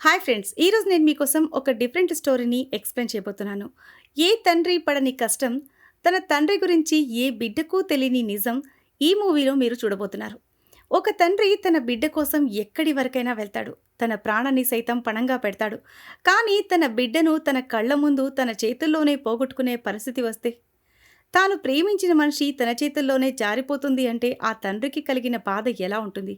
Hi friends ఈరోజు నేను మీకోసం ఒక డిఫరెంట్ స్టోరీని ఎక్స్ప్లెయిన్ చేయబోతున్నాను. ఏ తండ్రి పడని కష్టం తన తండ్రి గురించి ఏ బిడ్డకు తెలియని నిజం ఈ మూవీలో మీరు చూడబోతున్నారు. ఒక తండ్రి తన బిడ్డ కోసం ఎక్కడి వరకైనా వెళ్తాడు. తన ప్రాణాన్ని సైతం పణంగా పెడతాడు. కానీ తన బిడ్డను తన కళ్ళ ముందు తన చేతుల్లోనే పోగొట్టుకునే పరిస్థితి వస్తే? తాను ప్రేమించిన మనిషి తన చేతుల్లోనే జారిపోతుంది అంటే ఆ తండ్రికి కలిగిన బాధ ఎలా ఉంటుంది?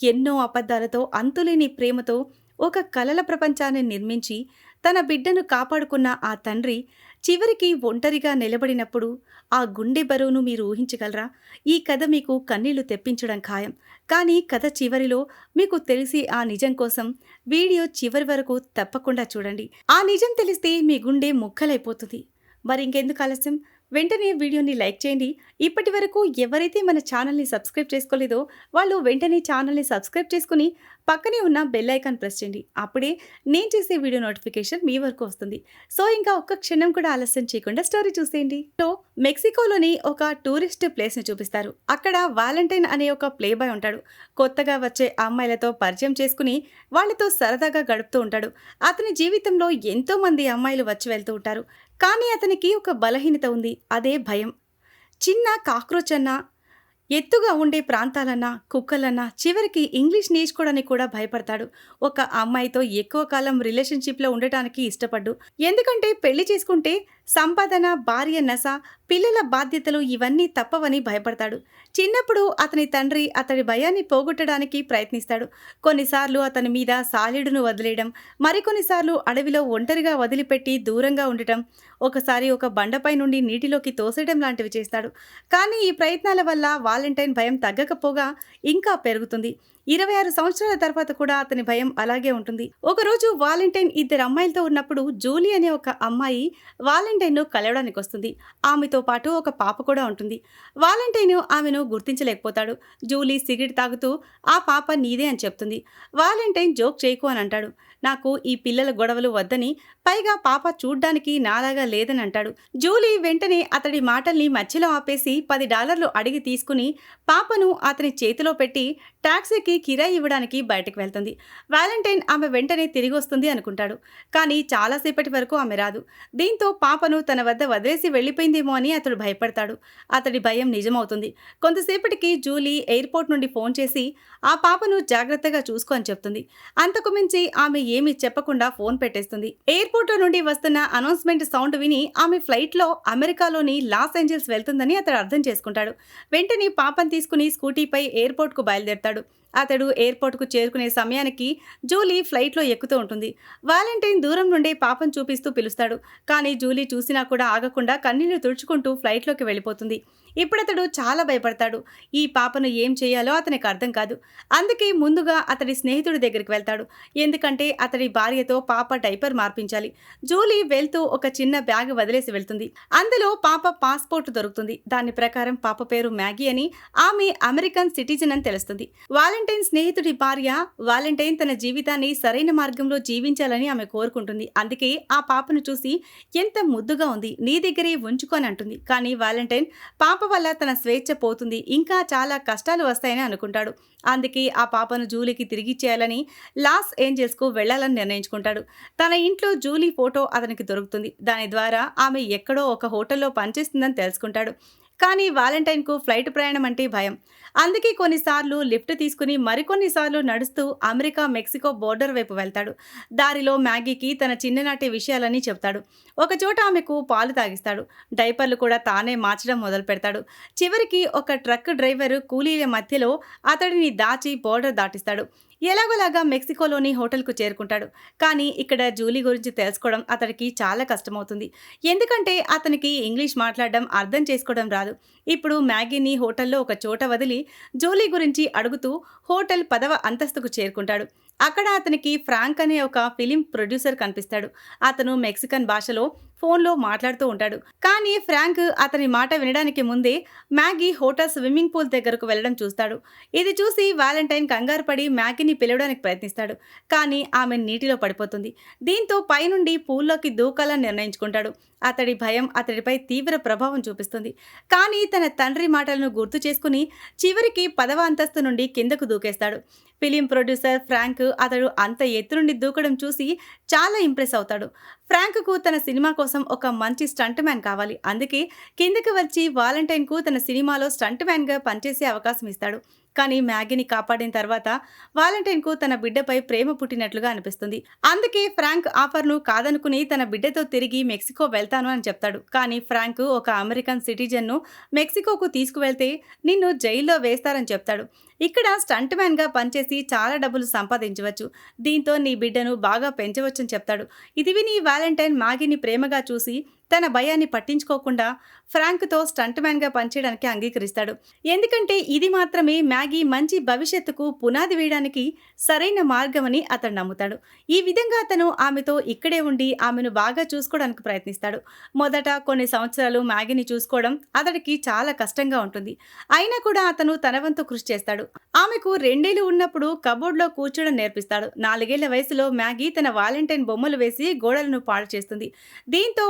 ఎన్నో అబద్ధాలతో అంతులేని ప్రేమతో ఒక కలల ప్రపంచాన్ని నిర్మించి తన బిడ్డను కాపాడుకున్న ఆ తండ్రి చివరికి ఒంటరిగా నిలబడినప్పుడు ఆ గుండె బరువును మీరు ఊహించగలరా? ఈ కథ మీకు కన్నీళ్ళు తెప్పించడం ఖాయం. కానీ కథ చివరిలో మీకు తెలిసి ఆ నిజం కోసం వీడియో చివరి వరకు తప్పకుండా చూడండి. ఆ నిజం తెలిస్తే మీ గుండె ముక్కలైపోతుంది. మరి ఇంకెందుకు ఆలస్యం? వెంటనే వీడియోని లైక్ చేయండి. ఇప్పటి వరకు ఎవరైతే మన ఛానల్ని సబ్స్క్రైబ్ చేసుకోలేదో వాళ్ళు వెంటనే ఛానల్ని సబ్స్క్రైబ్ చేసుకుని పక్కనే ఉన్న బెల్ ఐకాన్ ప్రెస్ చేయండి. అప్పుడే నేను చేసే వీడియో నోటిఫికేషన్ మీ వరకు వస్తుంది. సో ఇంకా ఒక్క క్షణం కూడా ఆలస్యం చేయకుండా స్టోరీ చూసేయండి. సో మెక్సికోలోని ఒక టూరిస్ట్ ప్లేస్ని చూపిస్తారు. అక్కడ వాలంటైన్ అనే ఒక ప్లే బాయ్ ఉంటాడు. కొత్తగా వచ్చే అమ్మాయిలతో పరిచయం చేసుకుని వాళ్ళతో సరదాగా గడుపుతూ ఉంటాడు. అతని జీవితంలో ఎంతో మంది అమ్మాయిలు వచ్చి వెళ్తూ ఉంటారు. కానీ అతనికి ఒక బలహీనత ఉంది. అదే భయం. చిన్న కాక్రోచ్ అన్నా ఎత్తుగా ఉండే ప్రాంతాలన్నా కుక్కలన్నా చివరికి ఇంగ్లీష్ నేర్చుకోవడానికి కూడా భయపడతాడు. ఒక అమ్మాయితో ఎక్కువ కాలం రిలేషన్షిప్లో ఉండటానికి ఇష్టపడ్డు. ఎందుకంటే పెళ్ళి చేసుకుంటే సంపాదన భార్య నశ పిల్లల బాధ్యతలు ఇవన్నీ తప్పవని భయపడతాడు. చిన్నప్పుడు అతని తండ్రి అతడి భయాన్ని పోగొట్టడానికి ప్రయత్నిస్తాడు. కొన్నిసార్లు అతని మీద సాలిడును వదిలేయడం మరికొన్నిసార్లు అడవిలో ఒంటరిగా వదిలిపెట్టి దూరంగా ఉండటం ఒకసారి ఒక బండపై నుండి నీటిలోకి తోసేయడం లాంటివి చేస్తాడు. కానీ ఈ ప్రయత్నాల వల్ల వాలంటైన్ భయం తగ్గకపోగా ఇంకా పెరుగుతుంది. ఇరవై ఆరు సంవత్సరాల తర్వాత కూడా అతని భయం అలాగే ఉంటుంది. ఒకరోజు వాలంటైన్ ఇద్దరు అమ్మాయిలతో ఉన్నప్పుడు జూలీ అనే ఒక అమ్మాయి వాలంటైన్ను కలవడానికి వస్తుంది ఆమెతో పాటు ఒక పాప కూడా ఉంటుంది. వాలంటైన్ ఆమెను గుర్తించలేకపోతాడు. జూలీ సిగరెట్ తాగుతూ ఆ పాప నీదే అని చెప్తుంది. వాలంటైన్ జోక్ చేయకు అని అంటాడు. నాకు ఈ పిల్లల గొడవలు వద్దని పైగా పాప చూడ్డానికి నాలాగా లేదని అంటాడు. జూలీ వెంటనే అతడి మాటల్ని మధ్యలో ఆపేసి పది డాలర్లు అడిగి తీసుకుని పాపను అతని చేతిలో పెట్టి టాక్సీకి కిరాయి ఇవ్వడానికి బయటకు వెళ్తుంది. వాలంటైన్ ఆమె వెంటనే తిరిగి వస్తుంది అనుకుంటాడు. కానీ చాలాసేపటి వరకు ఆమె రాదు. దీంతో పాప పాపను తన వద్ద వదిలేసి వెళ్ళిపోయిందేమో అని అతడు భయపడతాడు. అతడి భయం నిజమవుతుంది. కొంతసేపటికి జూలీ ఎయిర్పోర్ట్ నుండి ఫోన్ చేసి ఆ పాపను జాగ్రత్తగా చూసుకో అని చెప్తుంది. అంతకు మించి ఆమె ఏమీ చెప్పకుండా ఫోన్ పెట్టేస్తుంది. ఎయిర్పోర్ట్ నుండి వస్తున్న అనౌన్స్మెంట్ సౌండ్ విని ఆమె ఫ్లైట్లో అమెరికాలోని లాస్ ఏంజల్స్ వెళ్తుందని అతడు అర్థం చేసుకుంటాడు. వెంటనే పాపను తీసుకుని స్కూటీపై ఎయిర్పోర్ట్కు బయలుదేరతాడు. అతడు ఎయిర్పోర్ట్కు చేరుకునే సమయానికి జూలీ ఫ్లైట్లో ఎక్కుతూ ఉంటుంది. వాలంటైన్ దూరం నుండే పాపం చూపిస్తూ పిలుస్తాడు. కానీ జూలీ చూసినా కూడా ఆగకుండా కన్నీళ్ళు తుడుచుకుంటూ ఫ్లైట్లోకి వెళ్ళిపోతుంది. ఇప్పుడతడు చాలా భయపడతాడు. ఈ పాపను ఏం చేయాలో అతనికి అర్థం కాదు. అందుకే ముందుగా అతడి స్నేహితుడి దగ్గరికి వెళ్తాడు. ఎందుకంటే అతడి భార్యతో పాప డైపర్ మార్పించాలి. జూలీ వెళ్తూ ఒక చిన్న బ్యాగ్ వదిలేసి వెళ్తుంది. అందులో పాప పాస్పోర్ట్ దొరుకుతుంది. దాని ప్రకారం పాప పేరు మ్యాగీ అని ఆమె అమెరికన్ సిటిజన్ అని తెలుస్తుంది. వాలంటైన్ స్నేహితుడి భార్య వాలంటైన్ తన జీవితాన్ని సరైన మార్గంలో జీవించాలని ఆమె కోరుకుంటుంది. అందుకే ఆ పాపను చూసి ఎంత ముద్దుగా ఉంది. నీ దగ్గరే ఉంచుకొని అంటుంది. కానీ వాలంటైన్ పాప వల్ల తన స్వేచ్ఛ పోతుంది. ఇంకా చాలా కష్టాలు వస్తాయని అనుకుంటాడు. అందుకే ఆ పాపను జూలీకి తిరిగిచ్చేయాలని లాస్ ఏంజల్స్కు వెళ్ళాలని నిర్ణయించుకుంటాడు. తన ఇంట్లో జూలీ ఫోటో అతనికి దొరుకుతుంది. దాని ద్వారా ఆమె ఎక్కడో ఒక హోటల్లో పనిచేస్తుందని తెలుసుకుంటాడు. కానీ వాలంటైన్కు ఫ్లైట్ ప్రయాణం అంటే భయం. అందుకే కొన్నిసార్లు లిఫ్ట్ తీసుకుని మరికొన్నిసార్లు నడుస్తూ అమెరికా మెక్సికో బోర్డర్ వైపు వెళ్తాడు. దారిలో మ్యాగీకి తన చిన్ననాటి విషయాలని చెప్తాడు. ఒకచోట ఆమెకు పాలు తాగిస్తాడు. డైపర్లు కూడా తానే మార్చడం మొదలు పెడతాడు చివరికి ఒక ట్రక్ డ్రైవర్ కూలీల మధ్యలో అతడిని దాచి బోర్డర్ దాటిస్తాడు. ఎలాగోలాగా మెక్సికోలోని హోటల్కు చేరుకుంటాడు. కానీ ఇక్కడ జూలీ గురించి తెలుసుకోవడం అతడికి చాలా కష్టమవుతుంది. ఎందుకంటే అతనికి ఇంగ్లీష్ మాట్లాడడం అర్థం చేసుకోవడం రాదు. ఇప్పుడు మ్యాగీని హోటల్లో ఒక చోట వదిలి జూలీ గురించి అడుగుతూ హోటల్ పదవ అంతస్తుకు చేరుకుంటాడు. అక్కడ అతనికి ఫ్రాంక్ అనే ఒక ఫిలిం ప్రొడ్యూసర్ కనిపిస్తాడు. అతను మెక్సికన్ భాషలో ఫోన్లో మాట్లాడుతూ ఉంటాడు. కానీ ఫ్రాంక్ అతని మాట వినడానికి ముందే మ్యాగీ హోటల్ స్విమ్మింగ్ పూల్ దగ్గరకు వెళ్ళడం చూస్తాడు. ఇది చూసి వ్యాలంటైన్ కంగారు పడి మ్యాగీని పిలవడానికి ప్రయత్నిస్తాడు. కానీ ఆమె నీటిలో పడిపోతుంది. దీంతో పైనుండి పూల్లోకి దూకాలని నిర్ణయించుకుంటాడు. అతడి భయం అతడిపై తీవ్ర ప్రభావం చూపిస్తుంది. కానీ తన తండ్రి మాటలను గుర్తు చేసుకుని చివరికి పదవ అంతస్తు నుండి కిందకు దూకేస్తాడు. ఫిలిం ప్రొడ్యూసర్ ఫ్రాంక్ అతడు అంత ఎత్తు నుండి దూకడం చూసి చాలా ఇంప్రెస్ అవుతాడు. ఫ్రాంక్కు తన సినిమా కోసం ఒక మంచి స్టంట్ మ్యాన్ కావాలి. అందుకే కిందకి వచ్చి వాలంటైన్కు తన సినిమాలో స్టంట్ మ్యాన్గా పనిచేసే అవకాశం ఇస్తాడు. కానీ మ్యాగీని కాపాడిన తర్వాత వాలంటైన్కు తన బిడ్డపై ప్రేమ పుట్టినట్లుగా అనిపిస్తుంది. అందుకే ఫ్రాంక్ ఆఫర్ను కాదనుకుని తన బిడ్డతో తిరిగి మెక్సికో వెళ్తాను అని చెప్తాడు. కానీ ఫ్రాంక్ ఒక అమెరికన్ సిటిజన్ను మెక్సికోకు తీసుకువెళ్తే నిన్ను జైల్లో వేస్తారని చెప్తాడు. ఇక్కడ స్టంట్ మ్యాన్గా పనిచేసి చాలా డబ్బులు సంపాదించవచ్చు. దీంతో నీ బిడ్డను బాగా పెంచవచ్చని చెప్తాడు. ఇది విని వాలంటైన్ మాగిని ప్రేమగా చూసి తన భయాన్ని పట్టించుకోకుండా ఫ్రాంక్తో స్టంట్ మ్యాన్గా పనిచేయడానికి అంగీకరిస్తాడు. ఎందుకంటే ఇది మాత్రమే మ్యాగీ మంచి భవిష్యత్తుకు పునాది వేయడానికి సరైన మార్గమని అతను నమ్ముతాడు. ఈ విధంగా అతను ఆమెతో ఇక్కడే ఉండి ఆమెను బాగా చూసుకోవడానికి ప్రయత్నిస్తాడు. మొదట కొన్ని సంవత్సరాలు మ్యాగీని చూసుకోవడం అతడికి చాలా కష్టంగా ఉంటుంది. అయినా కూడా అతను తన వంతు కృషి చేస్తాడు. ఆమెకు రెండేళ్ళు ఉన్నప్పుడు కబోర్డ్లో కూర్చోడం నేర్పిస్తాడు. నాలుగేళ్ళ వయసులో మ్యాగీ తన వాలంటైన్ బొమ్మలు వేసి గోడలను పాడు చేస్తుంది. దీంతో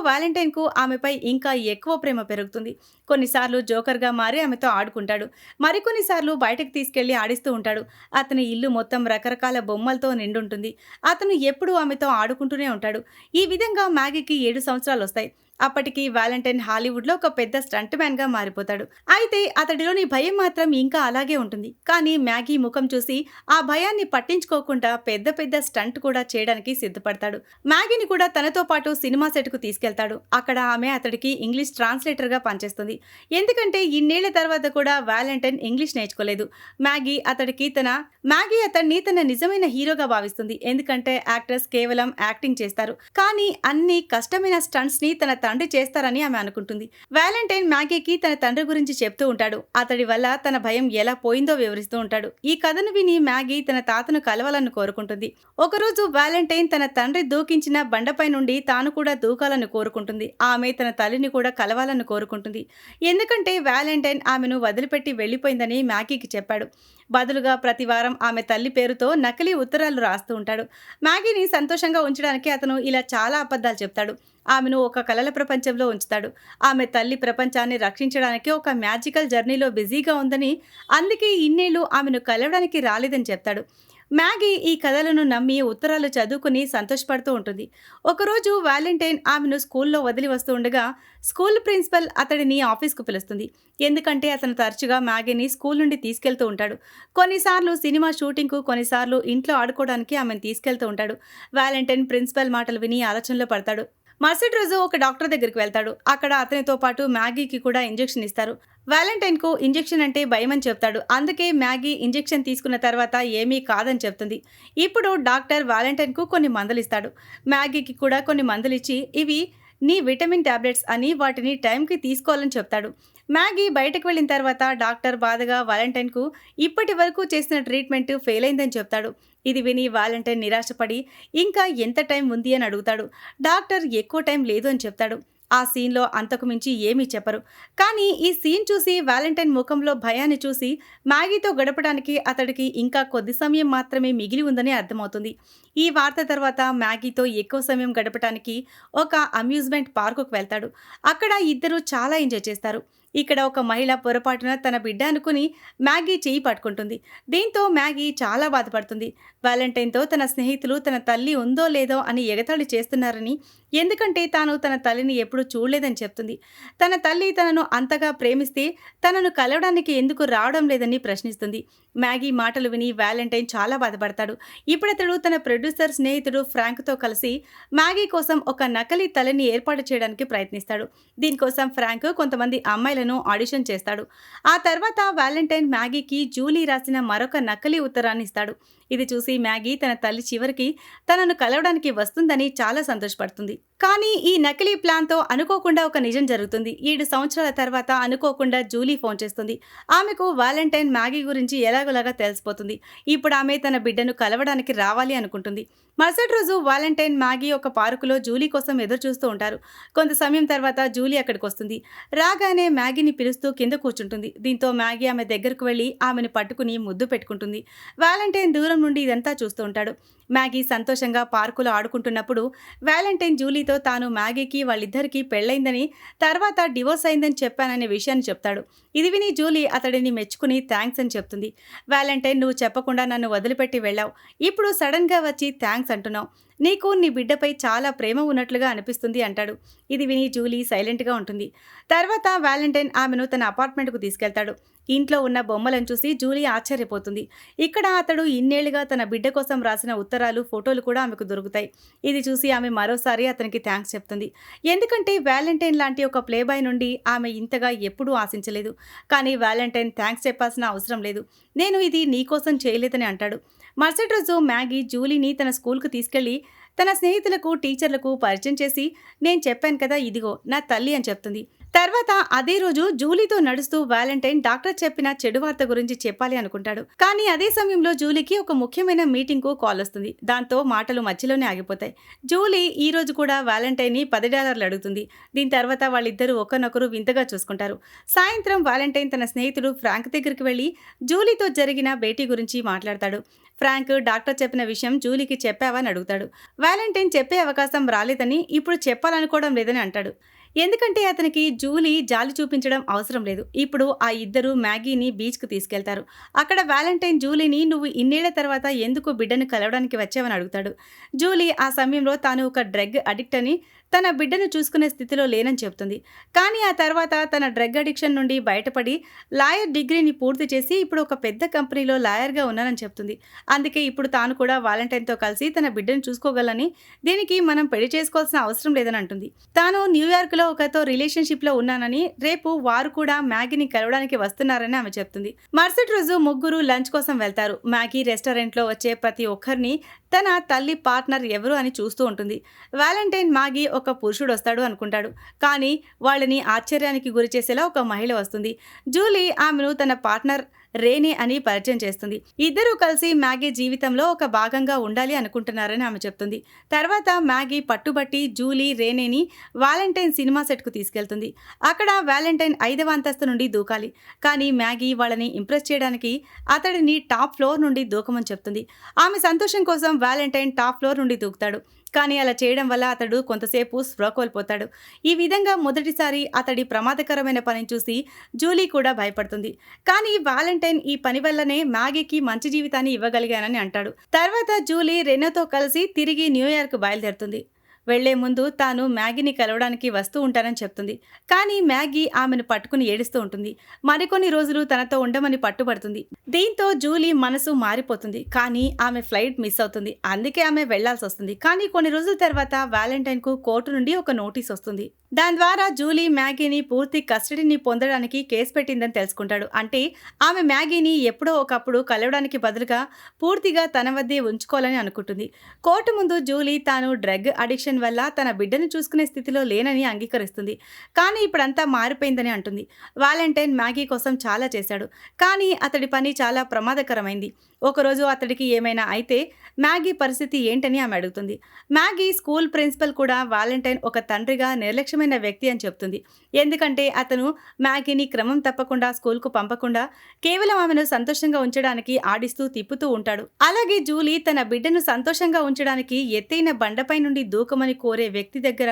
వాలంటైన్కు ఆమెపై ఇంకా ఎక్కువ ప్రేమ పెరుగుతుంది. కొన్నిసార్లు జోకర్గా మారి ఆమెతో ఆడుకుంటాడు. మరికొన్నిసార్లు బయటకు తీసుకెళ్ళి ఆడిస్తూ ఉంటాడు. అతని ఇల్లు మొత్తం రకరకాల బొమ్మలతో నిండుంటుంది. అతను ఎప్పుడూ ఆమెతో ఆడుకుంటూనే ఉంటాడు. ఈ విధంగా మ్యాగీకి ఏడు సంవత్సరాలు వస్తాయి అప్పటికి వ్యాలంటైన్ హాలీవుడ్లో ఒక పెద్ద స్టంట్ మ్యాన్గా మారిపోతాడు. అయితే అతడిలోని భయం మాత్రం ఇంకా అలాగే ఉంటుంది. కానీ మ్యాగీ ముఖం చూసి ఆ భయాన్ని పట్టించుకోకుండా పెద్ద పెద్ద స్టంట్ కూడా చేయడానికి సిద్ధపడతాడు. మ్యాగీని కూడా తనతో పాటు సినిమా సెట్కు తీసుకెళ్తాడు. అక్కడ ఆమె అతడికి ఇంగ్లీష్ ట్రాన్స్లేటర్గా పనిచేస్తుంది. ఎందుకంటే ఇన్నేళ్ళ తర్వాత కూడా వ్యాలంటైన్ ఇంగ్లీష్ నేర్చుకోలేదు. మ్యాగీ అతడికి తన మ్యాగీ అతడిని తన నిజమైన హీరోగా భావిస్తుంది. ఎందుకంటే యాక్టర్స్ కేవలం యాక్టింగ్ చేస్తారు. కానీ అన్ని కష్టమైన స్టంట్స్ని తన తండ్రి చేస్తారని ఆమె అనుకుంటుంది. వ్యాలంటైన్ మ్యాగీకి తన తండ్రి గురించి చెప్తూ ఉంటాడు. అతడి వల్ల తన భయం ఎలా పోయిందో వివరిస్తూ ఉంటాడు. ఈ కథను విని మ్యాగీ తన తాతను కలవాలని కోరుకుంటుంది. ఒకరోజు వ్యాలంటైన్ తన తండ్రి దూకించిన బండపై నుండి తాను కూడా దూకాలని కోరుకుంటుంది. ఆమె తన తల్లిని కూడా కలవాలని కోరుకుంటుంది. ఎందుకంటే వ్యాలంటైన్ ఆమెను వదిలిపెట్టి వెళ్ళిపోయిందని మ్యాగీకి చెప్పాడు. బదులుగా ప్రతి వారం ఆమె తల్లి పేరుతో నకిలీ ఉత్తరాలు రాస్తూ ఉంటాడు. మ్యాగీని సంతోషంగా ఉంచడానికి అతను ఇలా చాలా అబద్ధాలు చెప్తాడు. ఆమెను ఒక కలల ప్రపంచంలో ఉంచుతాడు. ఆమె తల్లి ప్రపంచాన్ని రక్షించడానికి ఒక మ్యాజికల్ జర్నీలో బిజీగా ఉందని అందుకే ఇన్నేళ్ళు ఆమెను కలవడానికి రాలేదని చెప్తాడు. మ్యాగీ ఈ కథలను నమ్మి ఉత్తరాలు చదువుకుని సంతోషపడుతూ ఉంటుంది. ఒకరోజు వ్యాలంటైన్ ఆమెను స్కూల్లో వదిలి వస్తూ ఉండగా స్కూల్ ప్రిన్సిపల్ అతడిని ఆఫీస్కు పిలుస్తుంది. ఎందుకంటే అతను తరచుగా మ్యాగీని స్కూల్ నుండి తీసుకెళ్తూ ఉంటాడు. కొన్నిసార్లు సినిమా షూటింగ్కు కొన్నిసార్లు ఇంట్లో ఆడుకోవడానికి ఆమెను తీసుకెళ్తూ ఉంటాడు. వ్యాలంటైన్ ప్రిన్సిపల్ మాటలు విని ఆలోచనలో పడతాడు. మరుసటి రోజు ఒక డాక్టర్ దగ్గరికి వెళ్తాడు. అక్కడ అతనితో పాటు మ్యాగీకి కూడా ఇంజెక్షన్ ఇస్తారు. వ్యాలంటైన్కు ఇంజెక్షన్ అంటే భయమని చెప్తాడు. అందుకే మ్యాగీ ఇంజెక్షన్ తీసుకున్న తర్వాత ఏమీ కాదని చెప్తుంది. ఇప్పుడు డాక్టర్ వ్యాలంటైన్కు కొన్ని మందులు ఇస్తాడు. మ్యాగీకి కూడా కొన్ని మందులు ఇచ్చి ఇవి నీ విటమిన్ టాబ్లెట్స్ అని వాటిని టైంకి తీసుకోవాలని చెప్తాడు. మ్యాగీ బయటకు వెళ్ళిన తర్వాత డాక్టర్ బాధగా వాలంటైన్కు ఇప్పటి వరకు చేసిన ట్రీట్మెంట్ ఫెయిల్ అయిందని చెప్తాడు. ఇది విని వాలంటైన్ నిరాశపడి ఇంకా ఎంత టైం ఉంది అని అడుగుతాడు. డాక్టర్ ఎక్కువ టైం లేదు అని చెప్తాడు. ఆ సీన్లో అంతకు మించి ఏమీ చెప్పరు. కానీ ఈ సీన్ చూసి వ్యాలంటైన్ ముఖంలో భయాన్ని చూసి మ్యాగీతో గడపడానికి అతడికి ఇంకా కొద్ది సమయం మాత్రమే మిగిలి ఉందని అర్థమవుతుంది. ఈ వార్త తర్వాత మ్యాగీతో ఎక్కువ సమయం గడపడానికి ఒక అమ్యూజ్మెంట్ పార్కుకు వెళ్తాడు. అక్కడ ఇద్దరు చాలా ఎంజాయ్ చేస్తారు. ఇక్కడ ఒక మహిళ పొరపాటున తన బిడ్డ అనుకుని మ్యాగీ చేయి పట్టుకుంటుంది. దీంతో మ్యాగీ చాలా బాధపడుతుంది. వ్యాలంటైన్తో తన స్నేహితులు తన తల్లి ఉందో లేదో అని ఎగతాళి చేస్తున్నారని ఎందుకంటే తాను తన తల్లిని ఎప్పుడూ చూడలేదని చెప్తుంది. తన తల్లి తనను అంతగా ప్రేమిస్తే తనను కలవడానికి ఎందుకు రావడం లేదని ప్రశ్నిస్తుంది. మ్యాగీ మాటలు విని వ్యాలంటైన్ చాలా బాధపడతాడు. ఇప్పుడతడు తన ప్రొడ్యూసర్ స్నేహితుడు ఫ్రాంక్తో కలిసి మ్యాగీ కోసం ఒక నకలీ తల్లిని ఏర్పాటు చేయడానికి ప్రయత్నిస్తాడు. దీనికోసం ఫ్రాంక్ కొంతమంది అమ్మాయిలను ఆడిషన్ చేస్తాడు. ఆ తర్వాత వ్యాలంటైన్ మ్యాగీకి జూలీ రాసిన మరొక నకలీ ఉత్తరాన్ని ఇస్తాడు. ఇది చూసి మ్యాగీ తన తల్లి చివరికి తనను కలవడానికి వస్తుందని చాలా సంతోషపడుతుంది. కానీ ఈ నకిలీ ప్లాన్తో అనుకోకుండా ఒక నిజం జరుగుతుంది. ఏడు సంవత్సరాల తర్వాత అనుకోకుండా జూలీ ఫోన్ చేస్తుంది. ఆమెకు వాలంటైన్ మ్యాగీ గురించి ఎలాగోలాగా తెలిసిపోతుంది. ఇప్పుడు ఆమె తన బిడ్డను కలవడానికి రావాలి అనుకుంటుంది. మరుసటి రోజు వాలంటైన్ మ్యాగీ ఒక పార్కులో జూలీ కోసం ఎదురు చూస్తూ ఉంటారు. కొంత సమయం తర్వాత జూలీ అక్కడికి వస్తుంది. రాగానే మ్యాగీని పిలుస్తూ కింద కూర్చుంటుంది. దీంతో మ్యాగీ ఆమె దగ్గరకు వెళ్ళి ఆమెను పట్టుకుని ముద్దు పెట్టుకుంటుంది. వాలంటైన్ దూరం నుండి ఇదంతా చూస్తూ ఉంటాడు. మ్యాగీ సంతోషంగా పార్కులో ఆడుకుంటున్నప్పుడు వ్యాలంటైన్ జూలీతో తాను మ్యాగీకి వాళ్ళిద్దరికీ పెళ్ళైందని తర్వాత డివోర్స్ అయిందని చెప్పాననే విషయాన్ని చెప్తాడు. ఇది విని జూలీ అతడిని మెచ్చుకుని థ్యాంక్స్ అని చెప్తుంది. వ్యాలంటైన్ నువ్వు చెప్పకుండా నన్ను వదిలిపెట్టి వెళ్ళావు. ఇప్పుడు సడన్గా వచ్చి థ్యాంక్స్ అంటున్నావు. నీకు నీ బిడ్డపై చాలా ప్రేమ ఉన్నట్లుగా అనిపిస్తుంది అంటాడు. ఇది విని జూలీ సైలెంట్గా ఉంటుంది. తర్వాత వ్యాలంటైన్ ఆమెను తన అపార్ట్మెంట్కు తీసుకెళ్తాడు. ఇంట్లో ఉన్న బొమ్మలను చూసి జూలీ ఆశ్చర్యపోతుంది. ఇక్కడ అతడు ఇన్నేళ్ళుగా తన బిడ్డ కోసం రాసిన ఉత్తరాలు ఫోటోలు కూడా ఆమెకు దొరుకుతాయి. ఇది చూసి ఆమె మరోసారి అతనికి థ్యాంక్స్ చెప్తుంది. ఎందుకంటే వ్యాలంటైన్ లాంటి ఒక ప్లేబాయ్ నుండి ఆమె ఇంతగా ఎప్పుడూ ఆశించలేదు. కానీ వ్యాలంటైన్ థ్యాంక్స్ చెప్పాల్సిన అవసరం లేదు. నేను ఇది నీకోసం చేయలేదని అంటాడు. మరుసటి రోజు మ్యాగీ జూలీని తన స్కూల్కు తీసుకెళ్ళి తన స్నేహితులకు టీచర్లకు పరిచయం చేసి నేను చెప్పాను కదా ఇదిగో నా తల్లి అని చెప్తుంది. తర్వాత అదే రోజు జూలీతో నడుస్తూ వ్యాలంటైన్ డాక్టర్ చెప్పిన చెడు వార్త గురించి చెప్పాలి అనుకుంటాడు. కానీ అదే సమయంలో జూలీకి ఒక ముఖ్యమైన మీటింగ్కు కాల్ వస్తుంది. దాంతో మాటలు మధ్యలోనే ఆగిపోతాయి. జూలీ ఈ రోజు కూడా వ్యాలంటైన్ని పది డాలర్లు అడుగుతుంది. దీని తర్వాత వాళ్ళిద్దరూ ఒకరినొకరు వింతగా చూసుకుంటారు. సాయంత్రం వ్యాలంటైన్ తన స్నేహితుడు ఫ్రాంక్ దగ్గరికి వెళ్ళి జూలీతో జరిగిన భేటీ గురించి మాట్లాడతాడు. ఫ్రాంక్ డాక్టర్ చెప్పిన విషయం జూలీకి చెప్పావని అడుగుతాడు. వ్యాలంటైన్ చెప్పే అవకాశం రాలేదని ఇప్పుడు చెప్పాలనుకోవడం లేదని అంటాడు. ఎందుకంటే అతనికి జూలీ జాలి చూపించడం అవసరం లేదు. ఇప్పుడు ఆ ఇద్దరు మ్యాగీని బీచ్కు తీసుకెళ్తారు. అక్కడ వ్యాలంటైన్ జూలీని నువ్వు ఇన్నేళ్ళ తర్వాత ఎందుకు బిడ్డను కలవడానికి వచ్చావని అడుగుతాడు. జూలీ ఆ సమయంలో తాను ఒక డ్రగ్ అడిక్ట్ అని తన బిడ్డను చూసుకునే స్థితిలో లేనని చెప్తుంది కానీ ఆ తర్వాత తన డ్రగ్ అడిక్షన్ నుండి బయటపడి లాయర్ డిగ్రీని పూర్తి చేసి ఇప్పుడు ఒక పెద్ద కంపెనీలో లాయర్గా ఉన్నానని చెప్తుంది అందుకే ఇప్పుడు తాను కూడా వాలంటైన్తో కలిసి తన బిడ్డను చూసుకోగలని దీనికి మనం పెళ్ళి చేసుకోవాల్సిన అవసరం లేదని అంటుంది. తాను న్యూయార్క్లో ఒకతో రిలేషన్షిప్లో ఉన్నానని రేపు వారు కూడా మ్యాగీని కలవడానికి వస్తున్నారని ఆమె చెప్తుంది మరుసటి రోజు ముగ్గురు లంచ్ కోసం వెళ్తారు. మ్యాగీ రెస్టారెంట్లో వచ్చే ప్రతి ఒక్కరిని తన తల్లి పార్ట్నర్ ఎవరు అని చూస్తూ ఉంటుంది. వ్యాలంటైన్ మాగి ఒక పురుషుడు వస్తాడు అనుకుంటాడు. కానీ వాళ్ళని ఆశ్చర్యానికి గురి చేసేలా ఒక మహిళ వస్తుంది. జూలీ ఆమెను తన పార్ట్నర్ రేనే అని పరిచయం చేస్తుంది. ఇద్దరూ కలిసి మ్యాగీ జీవితంలో ఒక భాగంగా ఉండాలి అనుకుంటున్నారని ఆమె చెప్తుంది. తర్వాత మ్యాగీ పట్టుబట్టి జూలీ రేనేని వ్యాలంటైన్ సినిమా సెట్కు తీసుకెళ్తుంది. అక్కడ వ్యాలంటైన్ ఐదవ అంతస్తు నుండి దూకాలి. కానీ మ్యాగీ వాళ్ళని ఇంప్రెస్ చేయడానికి అతడిని టాప్ ఫ్లోర్ నుండి దూకమని చెప్తుంది. ఆమె సంతోషం కోసం వ్యాలంటైన్ టాప్ ఫ్లోర్ నుండి దూకుతాడు. కానీ అలా చేయడం వల్ల అతడు కొంతసేపు స్పృహ కోల్పోతాడు. ఈ విధంగా మొదటిసారి అతడి ప్రమాదకరమైన పనిని చూసి జూలీ కూడా భయపడుతుంది. కానీ వాలంటైన్ ఈ పని వల్లనే మ్యాగీకి మంచి జీవితాన్ని ఇవ్వగలిగానని అంటాడు. తర్వాత జూలీ రెనోతో కలిసి తిరిగి న్యూయార్క్ బయలుదేరుతుంది. వెళ్ళే ముందు తాను మ్యాగీని కలవడానికి వస్తూ ఉంటానని చెప్తుంది. కానీ మ్యాగీ ఆమెను పట్టుకుని ఏడుస్తూ ఉంటుంది. మరికొన్ని రోజులు తనతో ఉండమని పట్టుబడుతుంది. దీంతో జూలీ మనసు మారిపోతుంది. కానీ ఆమె ఫ్లైట్ మిస్ అవుతుంది. అందుకే ఆమె వెళ్ళాల్సి వస్తుంది. కానీ కొన్ని రోజుల తర్వాత వ్యాలంటైన్కు కోర్టు నుండి ఒక నోటీస్ వస్తుంది. దాని ద్వారా జూలీ మ్యాగీని పూర్తి కస్టడీని పొందడానికి కేసు పెట్టిందని తెలుసుకుంటాడు. అంటే ఆమె మ్యాగీని ఎప్పుడో ఒకప్పుడు కలవడానికి బదులుగా పూర్తిగా తన వద్దే ఉంచుకోవాలని అనుకుంటుంది. కోర్టు ముందు జూలీ తాను డ్రగ్ అడిక్షన్ వల్ల తన బిడ్డను చూసుకునే స్థితిలో లేనని అంగీకరిస్తుంది. కానీ ఇప్పుడంతా మారిపోయిందని అంటుంది. వాలంటైన్ మ్యాగీ కోసం చాలా చేశాడు. కానీ అతడి పని చాలా ప్రమాదకరమైంది. ఒకరోజు అతడికి ఏమైనా అయితే మ్యాగీ పరిస్థితి ఏంటని ఆమె అడుగుతుంది. మ్యాగీ స్కూల్ ప్రిన్సిపల్ కూడా వాలంటైన్ ఒక తండ్రిగా నిర్లక్ష్యమైన వ్యక్తి అని చెప్తుంది. ఎందుకంటే అతను మ్యాగీని క్రమం తప్పకుండా స్కూల్కు పంపకుండా కేవలం ఆమెను సంతోషంగా ఉంచడానికి ఆడిస్తూ తిప్పుతూ ఉంటాడు. అలాగే జూలీ తన బిడ్డను సంతోషంగా ఉంచడానికి ఎత్తైన బండపై నుండి దూకమని కోరే వ్యక్తి దగ్గర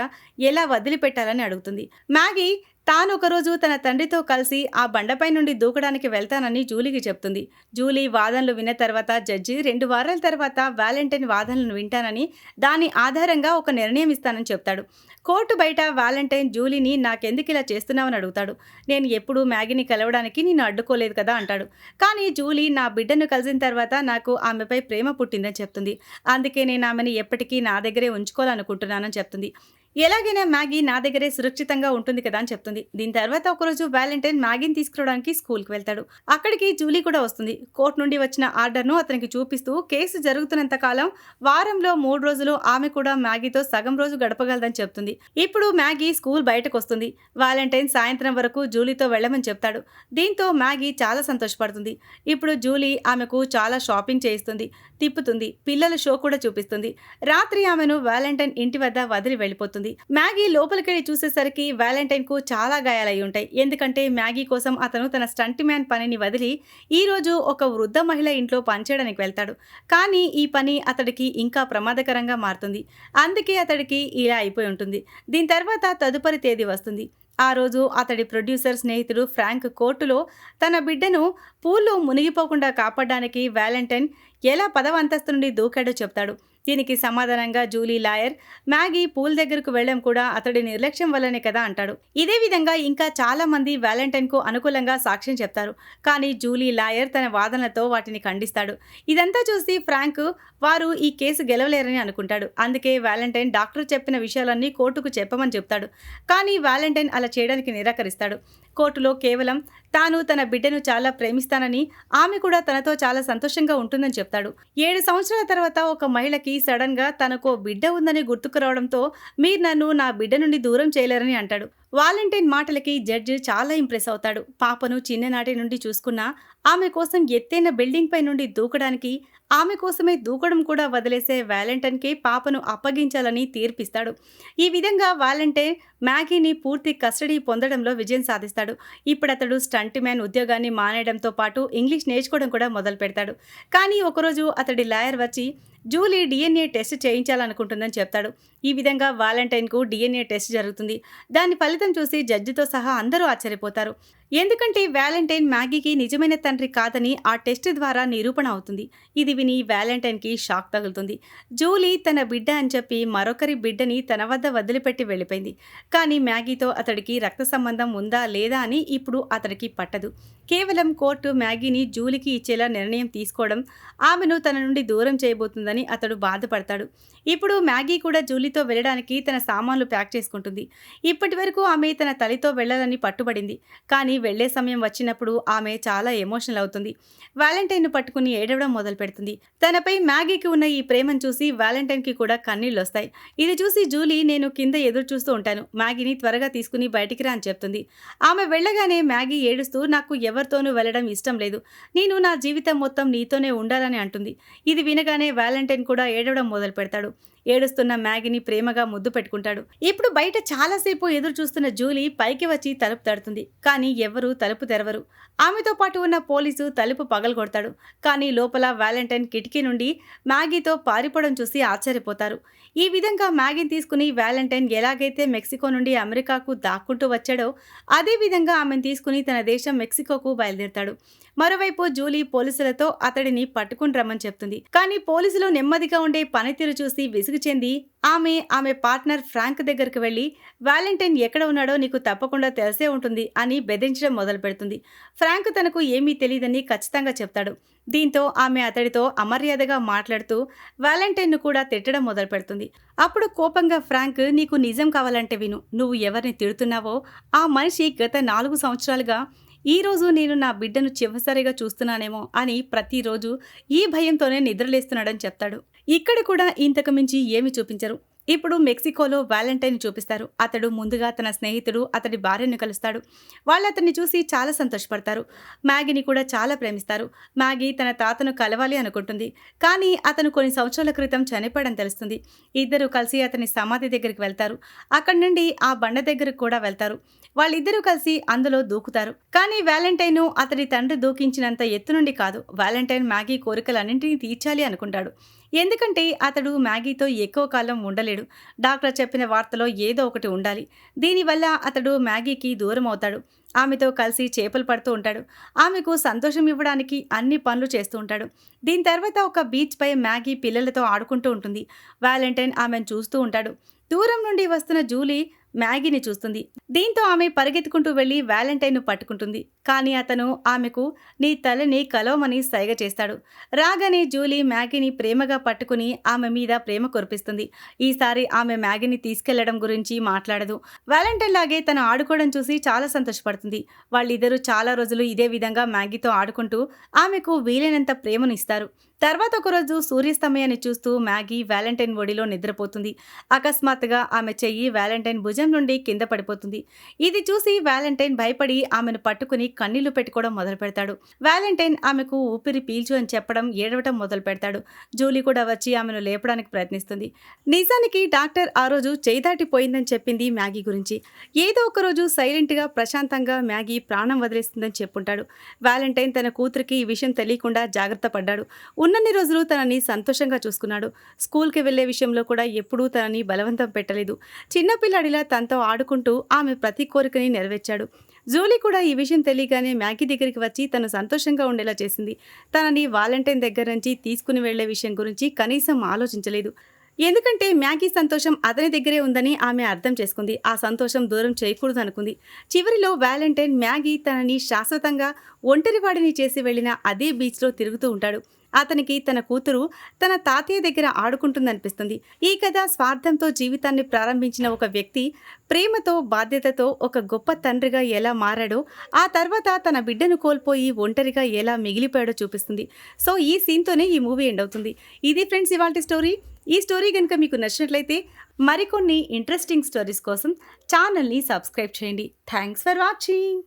ఎలా వదిలిపెట్టాలని అడుగుతుంది. మ్యాగీ తాను ఒకరోజు తన తండ్రితో కలిసి ఆ బండపై నుండి దూకడానికి వెళ్తానని జూలీకి చెప్తుంది. జూలీ వాదనలు విన్న తర్వాత జడ్జి రెండు వారాల తర్వాత వ్యాలంటైన్ వాదనలను వింటానని దాని ఆధారంగా ఒక నిర్ణయం ఇస్తానని చెప్తాడు. కోర్టు బయట వ్యాలంటైన్ జూలీని నాకెందుకు ఇలా చేస్తున్నావని అడుగుతాడు. నేను ఎప్పుడూ మ్యాగీని కలవడానికి నేను అడ్డుకోలేదు కదా అంటాడు. కానీ జూలీ నా బిడ్డను కలిసిన తర్వాత నాకు ఆమెపై ప్రేమ పుట్టిందని చెప్తుంది. అందుకే నేను ఆమెను ఎప్పటికీ నా దగ్గరే ఉంచుకోవాలనుకుంటున్నానని చెప్తుంది. ఎలాగైనా మ్యాగీ నా దగ్గరే సురక్షితంగా ఉంటుంది కదా అని చెప్తుంది. దీని తర్వాత ఒకరోజు వ్యాలంటైన్ మ్యాగీని తీసుకురావడానికి స్కూల్కి వెళ్తాడు. అక్కడికి జూలీ కూడా వస్తుంది. కోర్టు నుండి వచ్చిన ఆర్డర్ను అతనికి చూపిస్తూ కేసు జరుగుతున్నంత కాలం వారంలో మూడు రోజులు ఆమె కూడా మ్యాగీతో సగం రోజు గడపగలదని చెప్తుంది. ఇప్పుడు మ్యాగీ స్కూల్ బయటకు వస్తుంది. వ్యాలంటైన్ సాయంత్రం వరకు జూలీతో వెళ్ళమని చెప్తాడు. దీంతో మ్యాగీ చాలా సంతోషపడుతుంది. ఇప్పుడు జూలీ ఆమెకు చాలా షాపింగ్ చేయిస్తుంది తిప్పుతుంది పిల్లల షో కూడా చూపిస్తుంది. రాత్రి ఆమెను వ్యాలంటైన్ ఇంటి వద్ద వదిలి వెళ్ళిపోతుంది. మ్యాగీ లోపలికెళ్ళి చూసేసరికి వ్యాలంటైన్కు చాలా గాయాలై ఉంటాయి. ఎందుకంటే మ్యాగీ కోసం అతను తన స్టంట్ మ్యాన్ పనిని వదిలి ఈ రోజు ఒక వృద్ధ మహిళ ఇంట్లో పనిచేయడానికి వెళ్తాడు. కానీ ఈ పని అతడికి ఇంకా ప్రమాదకరంగా మారుతుంది. అందుకే అతడికి ఇలా అయిపోయి ఉంటుంది. దీని తర్వాత తదుపరి తేదీ వస్తుంది. ఆ రోజు అతడి ప్రొడ్యూసర్ స్నేహితుడు ఫ్రాంక్ కోర్టులో తన బిడ్డను పూల్లో మునిగిపోకుండా కాపాడడానికి వ్యాలంటైన్ ఎలా పదవ అంతస్తు నుండి దూకాడో చెప్తాడు. దీనికి సమాధానంగా జూలీ లాయర్ మ్యాగీ పూల్ దగ్గరకు వెళ్ళడం కూడా అతడి నిర్లక్ష్యం వల్లనే కదా అంటాడు. ఇదే విధంగా ఇంకా చాలా మంది వ్యాలంటైన్కు అనుకూలంగా సాక్ష్యం చెప్తారు. కానీ జూలీ లాయర్ తన వాదనలతో వాటిని ఖండిస్తాడు. ఇదంతా చూసి ఫ్రాంక్ వారు ఈ కేసు గెలవలేరని అనుకుంటాడు. అందుకే వ్యాలంటైన్ డాక్టర్ చెప్పిన విషయాలన్నీ కోర్టుకు చెప్పమని చెప్తాడు. కానీ వ్యాలంటైన్ అలా చేయడానికి నిరాకరిస్తాడు. కోర్టులో కేవలం తాను తన బిడ్డను చాలా ప్రేమిస్తానని ఆమె కూడా తనతో చాలా సంతోషంగా ఉంటుందని చెప్తాడు. ఏడు సంవత్సరాల తర్వాత ఒక మహిళకి సడన్గా తనకు బిడ్డ ఉందని గుర్తుకు రావడంతో మీరు నన్ను నా బిడ్డ నుండి దూరం చేయలేరని అంటాడు. వాలంటైన్ మాటలకి జడ్జి చాలా ఇంప్రెస్ అవుతాడు. పాపను చిన్ననాటి నుండి చూసుకున్నా ఆమె కోసం ఎత్తైన బిల్డింగ్ పై నుండి దూకడానికి ఆమె కోసమే దూకడం కూడా వదిలేసే వ్యాలంటైన్కి పాపను అప్పగించాలని తీర్పిస్తాడు. ఈ విధంగా వ్యాలంటైన్ మ్యాగీని పూర్తి కస్టడీ పొందడంలో విజయం సాధిస్తాడు. ఇప్పుడు అతడు స్టంట్ మ్యాన్ ఉద్యోగాన్ని మానేయడంతో పాటు ఇంగ్లీష్ నేర్చుకోవడం కూడా మొదలు పెడతాడు కానీ ఒకరోజు అతడి లాయర్ వచ్చి జూలీ డిఎన్ఏ టెస్ట్ చేయించాలనుకుంటుందని చెప్తాడు. ఈ విధంగా వాలంటైన్కు డిఎన్ఏ టెస్ట్ జరుగుతుంది. దాని ఫలితం చూసి జడ్జితో సహా అందరూ ఆశ్చర్యపోతారు. ఎందుకంటే వ్యాలంటైన్ మ్యాగీకి నిజమైన తండ్రి కాదని ఆ టెస్ట్ ద్వారా నిరూపణ అవుతుంది. ఇది విని వ్యాలంటైన్కి షాక్ తగులుతుంది. జూలీ తన బిడ్డ అని చెప్పి మరొకరి బిడ్డని తన వద్ద వదిలిపెట్టి వెళ్ళిపోయింది. కానీ మ్యాగీతో అతడికి రక్త సంబంధం ఉందా లేదా అని ఇప్పుడు అతడికి పట్టదు. కేవలం కోర్టు మ్యాగీని జూలీకి ఇచ్చేలా నిర్ణయం తీసుకోవడం ఆమెను తన నుండి దూరం చేయబోతుందని అతడు బాధపడతాడు. ఇప్పుడు మ్యాగీ కూడా జూలీతో వెళ్ళడానికి తన సామాన్లు ప్యాక్ చేసుకుంటుంది. ఇప్పటి వరకు ఆమె తన తల్లితో వెళ్ళాలని పట్టుబడింది. కానీ వెళ్ళే సమయం వచ్చినప్పుడు ఆమె చాలా ఎమోషనల్ అవుతుంది. వ్యాలంటైన్ను పట్టుకుని ఏడవడం మొదలు పెడుతుంది. తనపై మ్యాగీకి ఉన్న ఈ ప్రేమను చూసి వ్యాలంటైన్కి కూడా కన్నీళ్ళు వస్తాయి. ఇది చూసి జూలీ నేను కింద ఎదురు చూస్తూ ఉంటాను. మ్యాగీని త్వరగా తీసుకుని బయటికి రా అని చెప్తుంది. ఆమె వెళ్ళగానే మ్యాగీ ఏడుస్తూ నాకు ఎవరితోనూ వెళ్ళడం ఇష్టం లేదు. నేను నా జీవితం మొత్తం నీతోనే ఉండాలని అంటుంది. ఇది వినగానే వ్యాలంటైన్ కూడా ఏడవడం మొదలు పెడతాడు. ఏడుస్తున్న మ్యాగీని ప్రేమగా ముద్దు పెట్టుకుంటాడు. ఇప్పుడు బయట చాలాసేపు ఎదురు చూస్తున్న జూలీ పైకి వచ్చి తలుపు తడుతుంది. కానీ ఎవ్వరూ తలుపు తెరవరు. ఆమెతో పాటు ఉన్న పోలీసు తలుపు పగలగొడతాడు. కానీ లోపల వ్యాలంటైన్ కిటికీ నుండి మ్యాగీతో పారిపోవడం చూసి ఆశ్చర్యపోతారు. ఈ విధంగా మ్యాగీని తీసుకుని వ్యాలంటైన్ ఎలాగైతే మెక్సికో నుండి అమెరికాకు దాక్కుంటూ వచ్చాడో అదే విధంగా ఆమెను తీసుకుని తన దేశం మెక్సికోకు బయలుదేరతాడు. మరోవైపు జూలీ పోలీసులతో అతడిని పట్టుకుని రమ్మని చెప్తుంది. కానీ పోలీసులు నెమ్మదిగా ఉండే పనితీరు చూసి విసుగు చెంది ఆమె ఆమె పార్ట్నర్ ఫ్రాంక్ దగ్గరికి వెళ్ళి వ్యాలంటైన్ ఎక్కడ ఉన్నాడో నీకు తప్పకుండా తెలిసే ఉంటుంది అని బెదిరించడం మొదలు పెడుతుంది ఫ్రాంక్ తనకు ఏమీ తెలియదని ఖచ్చితంగా చెప్తాడు. దీంతో ఆమె అతడితో అమర్యాదగా మాట్లాడుతూ వ్యాలంటైన్ను కూడా తిట్టడం మొదలు పెడుతుంది అప్పుడు కోపంగా ఫ్రాంక్ నీకు నిజం కావాలంటే విను. నువ్వు ఎవరిని తిడుతున్నావో ఆ మనిషి గత నాలుగు సంవత్సరాలుగా ఈ రోజు నేను నా బిడ్డను చివరిసారిగా చూస్తున్నానేమో అని ప్రతిరోజు ఈ భయంతోనే నిద్రలేస్తున్నాడని చెప్తాడు. ఇక్కడ కూడా ఇంతకు మించి ఏమి చూపించరు. ఇప్పుడు మెక్సికోలో వ్యాలంటైన్ చూపిస్తారు. అతడు ముందుగా తన స్నేహితుడు అతడి భార్యను కలుస్తాడు. వాళ్ళు అతన్ని చూసి చాలా సంతోషపడతారు. మ్యాగీని కూడా చాలా ప్రేమిస్తారు. మ్యాగీ తన తాతను కలవాలి అనుకుంటుంది. కానీ అతను కొన్ని సంవత్సరాల క్రితం చనిపోవడం తెలుస్తుంది. ఇద్దరు కలిసి అతని సమాధి దగ్గరికి వెళ్తారు. అక్కడి నుండి ఆ బండ దగ్గరకు కూడా వెళ్తారు. వాళ్ళిద్దరూ కలిసి అందులో దూకుతారు. కానీ వ్యాలంటైన్ అతడి తండ్రి దూకించినంత ఎత్తు నుండి కాదు. వ్యాలంటైన్ మ్యాగీ కోరికలన్నింటినీ తీర్చాలి అనుకుంటాడు. ఎందుకంటే అతడు మ్యాగీతో ఎక్కువ కాలం ఉండలేడు. డాక్టర్ చెప్పిన వార్తలో ఏదో ఒకటి ఉండాలి. దీనివల్ల అతడు మ్యాగీకి దూరం అవుతాడు. ఆమెతో కలిసి చేపలు పడుతూ ఉంటాడు. ఆమెకు సంతోషం ఇవ్వడానికి అన్ని పనులు చేస్తూ ఉంటాడు. దీని తర్వాత ఒక బీచ్పై మ్యాగీ పిల్లలతో ఆడుకుంటూ ఉంటుంది. వ్యాలంటైన్ ఆమెను చూస్తూ ఉంటాడు. దూరం నుండి వస్తున్న జూలీ మ్యాగీని చూస్తుంది. దీంతో ఆమె పరిగెత్తుకుంటూ వెళ్ళి వ్యాలంటైన్ను పట్టుకుంటుంది. కానీ అతను ఆమెకు నీ తలని కలవమని సైగ చేస్తాడు. రాగానే జూలీ మ్యాగీని ప్రేమగా పట్టుకుని ఆమె మీద ప్రేమ కురిపిస్తుంది. ఈసారి ఆమె మ్యాగీని తీసుకెళ్ళడం గురించి మాట్లాడదు. వ్యాలంటైన్ లాగే తను ఆడుకోవడం చూసి చాలా సంతోషపడుతుంది. వాళ్ళిద్దరూ చాలా రోజులు ఇదే విధంగా మ్యాగీతో ఆడుకుంటూ ఆమెకు వీలైనంత ప్రేమను ఇస్తారు. తర్వాత ఒకరోజు సూర్యాస్తమయాన్ని చూస్తూ మ్యాగీ వ్యాలంటైన్ ఒడిలో నిద్రపోతుంది. అకస్మాత్తుగా ఆమె చెయ్యి వ్యాలంటైన్ భుజం నుండి కింద పడిపోతుంది. ఇది చూసి వ్యాలంటైన్ భయపడి ఆమెను పట్టుకుని కన్నీళ్ళు పెట్టుకోవడం మొదలు పెడతాడు. వ్యాలంటైన్ ఆమెకు ఊపిరి పీల్చు అని చెప్పడం ఏడవటం మొదలు పెడతాడు. జూలీ కూడా వచ్చి ఆమెను లేపడానికి ప్రయత్నిస్తుంది. నిజానికి డాక్టర్ ఆ రోజు చేయి దాటిపోయిందని చెప్పింది మ్యాగీ గురించి. ఏదో ఒక రోజు సైలెంట్గా ప్రశాంతంగా మ్యాగీ ప్రాణం వదిలేస్తుందని చెప్పుంటాడు. వ్యాలంటైన్ తన కూతురికి ఈ విషయం తెలియకుండా జాగ్రత్త పడ్డాడు. ఉన్నన్ని రోజులు తనని సంతోషంగా చూసుకున్నాడు. స్కూల్కి వెళ్ళే విషయంలో కూడా ఎప్పుడూ తనని బలవంతం పెట్టలేదు. చిన్నపిల్లాడిలా తనతో ఆడుకుంటూ ఆమె ప్రతి కోరికని నెరవేర్చాడు. జూలీ కూడా ఈ విషయం తెలియగానే మ్యాగీ దగ్గరికి వచ్చి తను సంతోషంగా ఉండేలా చేసింది. తనని వాలంటైన్ దగ్గర నుంచి తీసుకుని వెళ్ళే విషయం గురించి కనీసం ఆలోచించలేదు. ఎందుకంటే మ్యాగీ సంతోషం అతని దగ్గరే ఉందని ఆమె అర్థం చేసుకుంది. ఆ సంతోషం దూరం చేయకూడదు అనుకుంది. చివరిలో వ్యాలంటైన్ మ్యాగీ తనని శాశ్వతంగా ఒంటరివాడిని చేసి వెళ్ళిన అదే బీచ్లో తిరుగుతూ ఉంటాడు. అతనికి తన కూతురు తన తాతయ్య దగ్గర ఆడుకుంటుందనిపిస్తుంది. ఈ కథ స్వార్థంతో జీవితాన్ని ప్రారంభించిన ఒక వ్యక్తి ప్రేమతో బాధ్యతతో ఒక గొప్ప తండ్రిగా ఎలా మారాడో ఆ తర్వాత తన బిడ్డను కోల్పోయి ఒంటరిగా ఎలా మిగిలిపోయాడో చూపిస్తుంది. సో ఈ సీన్తోనే ఈ మూవీ ఎండ్ అవుతుంది. ఇది ఫ్రెండ్స్ ఇవాళ స్టోరీ. ఈ స్టోరీ కనుక మీకు నచ్చినట్లయితే మరికొన్ని ఇంట్రెస్టింగ్ స్టోరీస్ కోసం ఛానల్ని సబ్స్క్రైబ్ చేయండి. Thanks for watching.